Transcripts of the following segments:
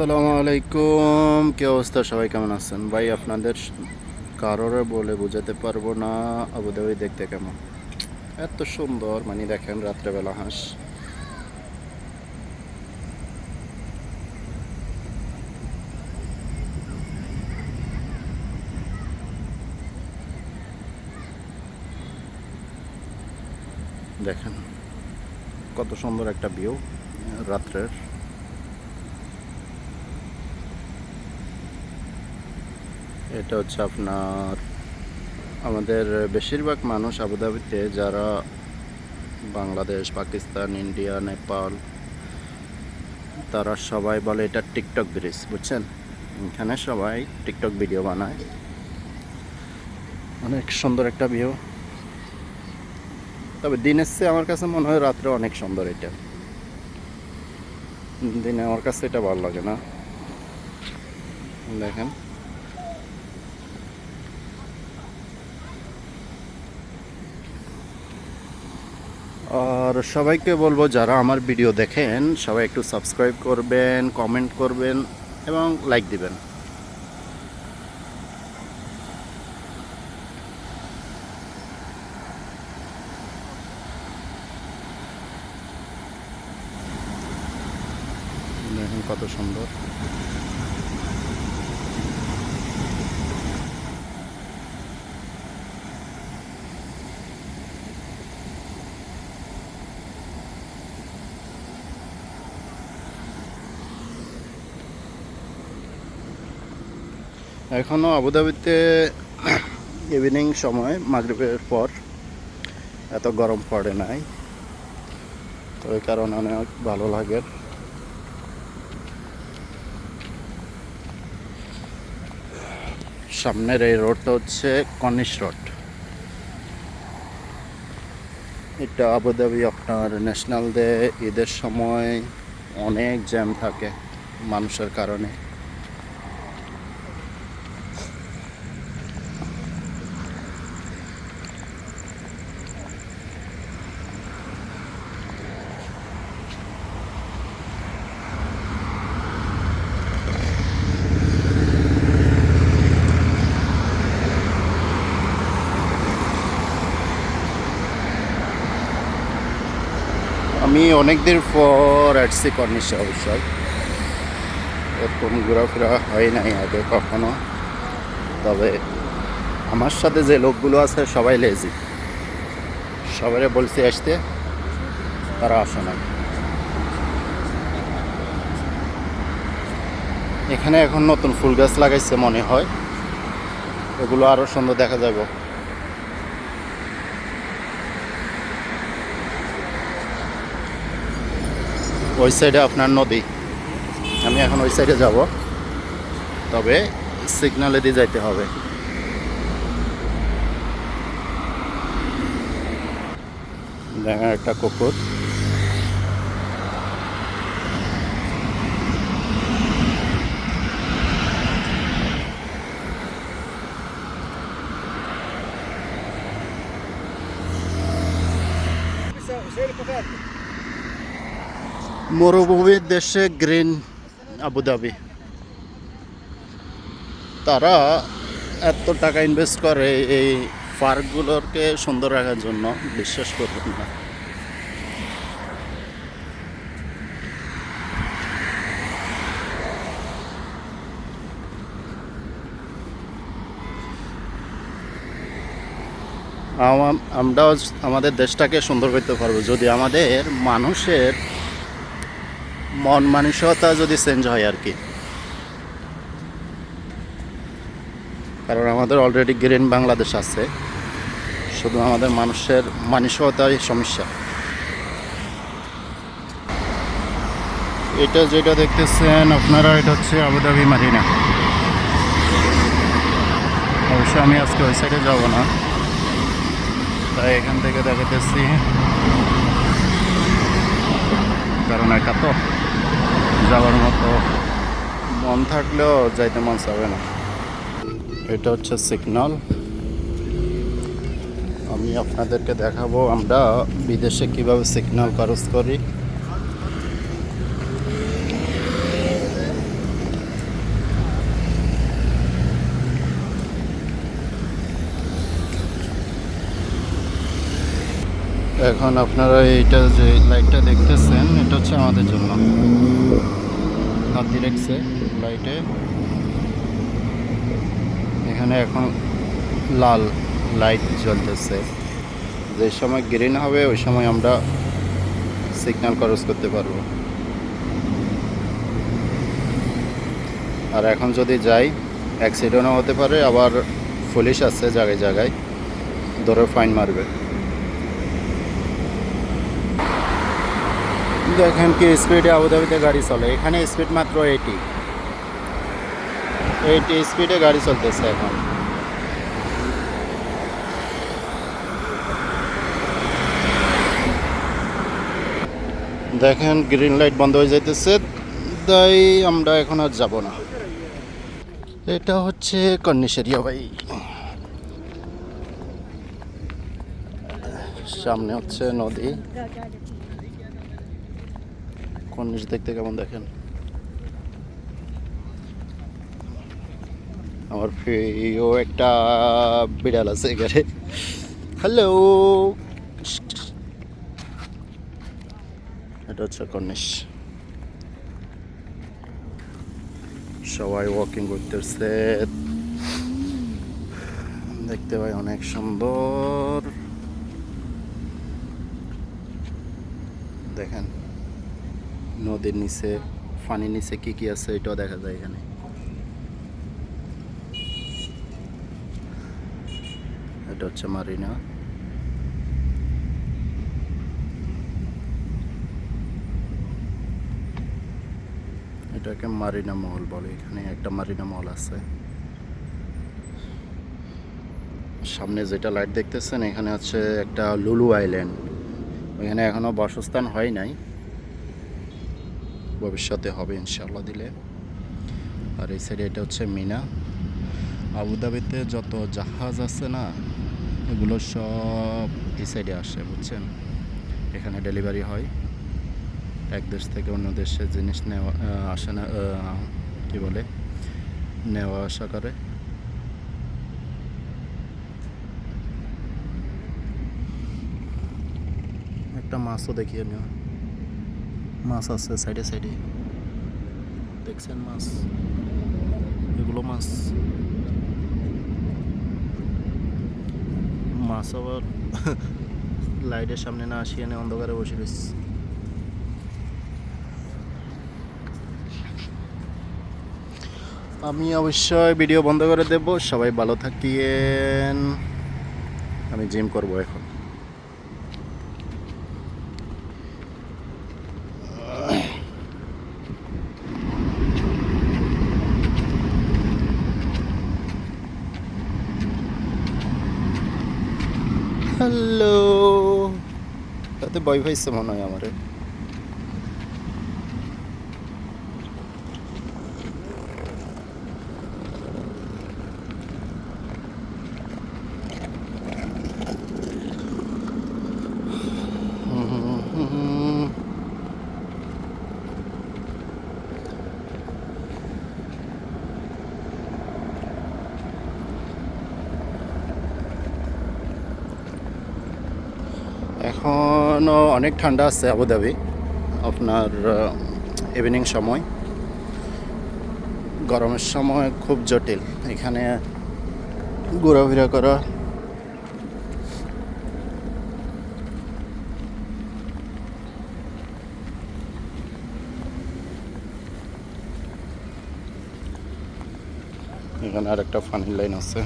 আসসালামু আলাইকুম। কি অবস্থা? সবাই কেমন আছেন? ভাই, আপনাদের কারোর বলে বোঝাতে পারব না। আবুধাবি দেখতে কেমন? এত সুন্দর মানে দেখেন রাত্রেবেলা হাঁস। দেখেন, কত সুন্দর একটা ভিউ রাত্রের। এটা হচ্ছে আপনার আমাদের বেশিরভাগ মানুষ আবুধাবিতে যারা বাংলাদেশ, পাকিস্তান, ইন্ডিয়া, নেপাল, তারা সবাই বলে এটা টিকটক ব্রিজ, বুঝছেন? এখানে সবাই টিকটক ভিডিও বানায়। অনেক সুন্দর একটা ভিউ তবে দিনের চেয়ে আমার কাছে মনে হয় রাত্রে অনেক সুন্দর এটা। দিনে আমার কাছে এটা ভালো লাগে না। দেখেন। আর সবাইকে বলব, যারা আমার ভিডিও দেখেন, সবাই একটু সাবস্ক্রাইব করবেন কমেন্ট করবেন এবং লাইক দিবেন। কত সুন্দর। এখনও আবুধাবিতে ইভিনিং সময়, মাগরিবের পর। এত গরম পড়ে নাই। তো এই কারণে অনেক ভালো লাগে। সামনের এই রোডটা হচ্ছে কনিশ রোড। এটা আবুধাবি আপনার ন্যাশনাল ডে, ঈদের সময় অনেক জ্যাম থাকে মানুষের কারণে আমি অনেক দিন পর আসছি কর্নিশে অবশ্যই। এরকম ঘোরাফেরা হয় নাই আগে কখনো। তবে আমার সাথে যে লোকগুলো আছে সবাই লেজি সবাই বলছি আসতে, তারা আসে না এখানে এখন নতুন ফুল গাছ লাগাইছে মনে হয়। এগুলো আরও সুন্দর দেখা যাবে ওই সাইডে আপনার নদী। আমি এখন ওই সাইডে যাব। তবে সিগনালে দিয়ে যাইতে হবে। একটা কুকুর। মরুভূমির দেশে গ্রিন আবুধাবি। তারা এত টাকা ইনভেস্ট করে এই পার্কগুলোকে সুন্দর রাখার জন্য, বিশ্বাস করবেন না। আমরাও আমাদের দেশটাকে সুন্দর করতে পারব। যদি আমাদের মানুষের মন মানসিকতা যদি চেঞ্জ হয় আর কি। কারণ আমাদের অলরেডি গ্রিন বাংলাদেশ আছে। শুধু আমাদের মানুষের মানসিকতাই সমস্যা। এটা যেটা দেখতেছেন আপনারা, এটা হচ্ছে আবুধাবি মারিনা অবশ্য আমি আজকে ওই সাইডে যাব না। তাই এখান থেকে দেখাতেছি। কারণ একা তো যাওয়ার মতো। মন থাকলেও যাইতে মন চাবে না। এটা হচ্ছে সিগনাল আমি আপনাদেরকে দেখাবো আমরা বিদেশে কীভাবে সিগনাল খরচ করি। এখন আপনারা এইটা যে লাইটটা দেখতেছেন, এটা হচ্ছে আমাদের জন্য। হাতি রেখছে লাইটে এখানে এখন লাল লাইট জ্বলতেছে। যে সময় গ্রিন হবে, ওই সময় আমরা সিগন্যাল ক্রস করতে পারব। আর এখন যদি যাই অ্যাক্সিডেন্টও হতে পারে, আবার পুলিশ আছে জায়গায় জায়গায়, ধরে ফাইন মারবে। দেখেন কি স্পিডে আবুধাবিতে গাড়ি চলে। এখানে স্পিড মাত্র এইটি এইটি স্পিডে গাড়ি চলতেছে এখন। দেখেন গ্রিন লাইট বন্ধ হয়ে যাইতেছে, তাই আমরা এখন আর যাব না। এটা হচ্ছে কর্নিশেরিয়া ভাই। সামনে হচ্ছে নদী। কর্নিশ দেখতে কেমন দেখেন? আমার প্রিয় একটা বিড়াল আছে এখানে। হ্যালো এটা হচ্ছে কর্নিশ। সবাই ওয়াকিং করতেছে। দেখতে পাই অনেক সুন্দর। দেখেন। নদীর নিচে, পানির নিচে কি কি আছে এটাও দেখা যায় এখানে। এটা হচ্ছে মারিনা। এটাকে মারিনা মহল বলে এখানে, একটা মারিনা মহল আছে। সামনে যেটা লাইট দেখতেছেন, এখানে হচ্ছে একটা লুলু আইল্যান্ড। ওইখানে এখনও বাসস্থান হয় নাই। ভবিষ্যতে হবে ইনশাল্লাহ দিলে। আর এই সাইডে এটা হচ্ছে মিনা। আবুধাবিতে যত জাহাজ আছে না, এগুলো সব এই সাইডে আসে, বুঝছেন? এখানে ডেলিভারি হয়। এক দেশ থেকে অন্য দেশে জিনিস নেওয়া আসে না কি বলে? নেওয়া আসা করে। একটা মাছও দেখিয়ে নিও মাছ আছে সাইডে সাইডে। দেখছেন মাছ? এগুলো মাছ। মাছ আবার লাইটের সামনে না আসিয়ে এনে অন্ধকারে বসে রয়েছে। আমি অবশ্যই ভিডিও বন্ধ করে দেব। সবাই ভালো থাকিয়েন আমি জিম করব এখন। হ্যালো তাতে বয় পাইছে মনে হয় আমারে। এখনও অনেক ঠান্ডা আছে আবুধাবি, আপনার ইভিনিং সময়। গরমের সময় খুব জটিল, এখানে ঘোরাফেরা করা। এখানে আর একটা ফানি লাইন আছে।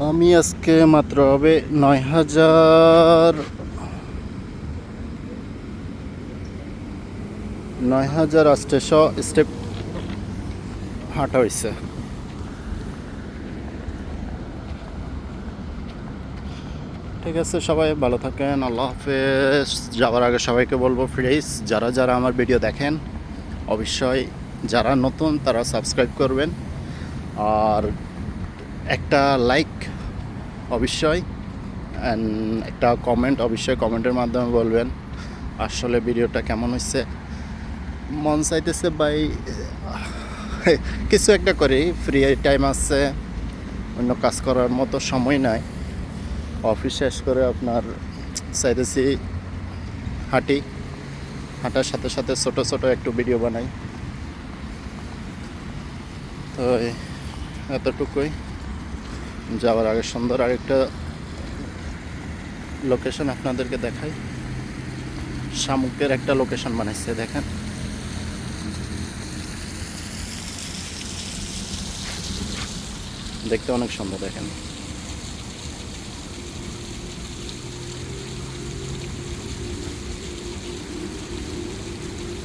আমি আজকে মাত্র হবে নয় হাজার নয় হাজার আটশো স্টেপ হাঁটা হয়েছে ঠিক আছে, সবাই ভালো থাকেন, আল্লাহ হাফেজ। যাওয়ার আগে সবাইকে বলব প্লিজ যারা যারা আমার ভিডিও দেখেন, অবশ্যই যারা নতুন, তারা সাবস্ক্রাইব করবেন। আর একটা লাইক অবশ্যই অ্যান্ড একটা কমেন্ট অবশ্যই কমেন্টের মাধ্যমে বলবেন, আসলে ভিডিওটা কেমন হচ্ছে মন চাইতেছে বাই কিছু একটা করি ফ্রি টাইম আছে, অন্য কাজ করার মতো সময় নাই। অফিস শেষ করে আপনার চাইতেছি হাঁটি, হাঁটার সাথে সাথে ছোট ছোট একটু ভিডিও বানাই। তো এতটুকুই। যাওয়ার আগে সুন্দর আরেকটা লোকেশন আপনাদেরকে দেখাই। শামুকের একটা লোকেশন বানাইছে, দেখেন। দেখতে অনেক সুন্দর, দেখেন।